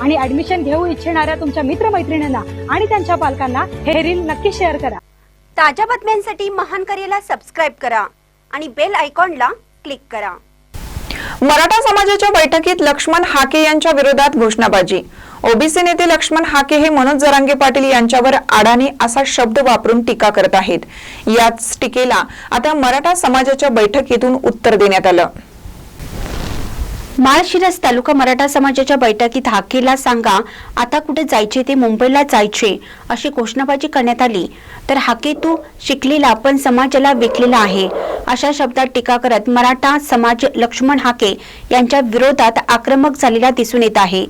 आणि ऍडमिशन घेऊ इच्छिणाऱ्या तुमच्या मित्रमैत्रिणींना आणि त्यांच्या पालकांना हे रील नक्की शेअर करा. ताज्या बातम्यांसाठी महान करेला सबस्क्राईब करा आणि बेल आयकॉनला क्लिक करा. मराठा समाजाच्या बैठकीत लक्ष्मण हाके यांच्या विरोधात घोषणाबाजी. ओबीसी नेते लक्ष्मण हाके हे मनोज जरांगे पाटील यांच्यावर अडाणी असा शब्द वापरून टीका करत आहेत. याच टीकेला आता मराठा समाजाच्या बैठकीतून उत्तर देण्यात आलं. माळशिरस तालुका मराठा समाजाच्या बैठकीत हाकेला सांगा आता कुठे जायचे ते मुंबईला जायचे अशी घोषणाबाजी करण्यात आली. तर हाके तू शिकलेला पण समाजाला विकलेला आहे. अशा शब्दात टीका करत मराठा समाज लक्ष्मण हाके यांच्या विरोधात आक्रमक झालेला दिसून येत आहे.